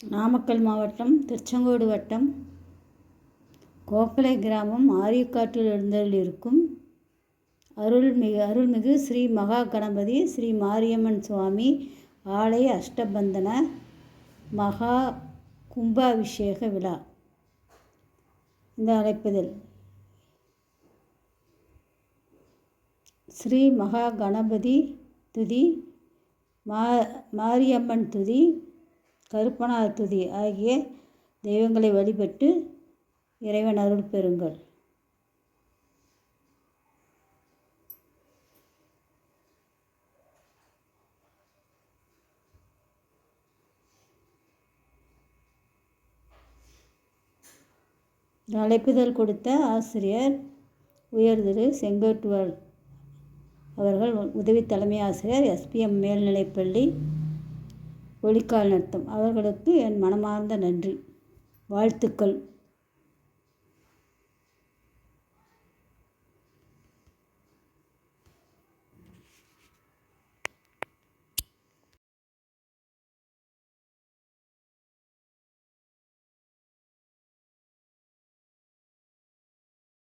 நாமக்கல் மாவட்டம் திருச்செங்கோடு வட்டம் கோக்கலை கிராமம் ஆரியக்காட்டில் இருக்கும் அருள்மிகு அருள்மிகு ஸ்ரீ மகா கணபதி ஸ்ரீ மாரியம்மன் சுவாமி ஆலய அஷ்டபந்தன மகா கும்பாபிஷேக விழா. இந்த அழைப்பதில் ஸ்ரீ மகா கணபதி துதி மா மாரியம்மன் துதி கருப்பனார் துதி ஆகிய தெய்வங்களை வழிபட்டு இறைவன் அருள் பெறுங்கள். அழைப்புதல் கொடுத்த ஆசிரியர் உயர்திரு செங்கோட்டுவர் அவர்கள் உதவி தலைமை ஆசிரியர் எஸ்பிஎம் மேல்நிலைப்பள்ளி ஒலிக்கால் நத்தம் அவர்களுக்கு என் மனமார்ந்த நன்றி. வாழ்த்துக்கள்.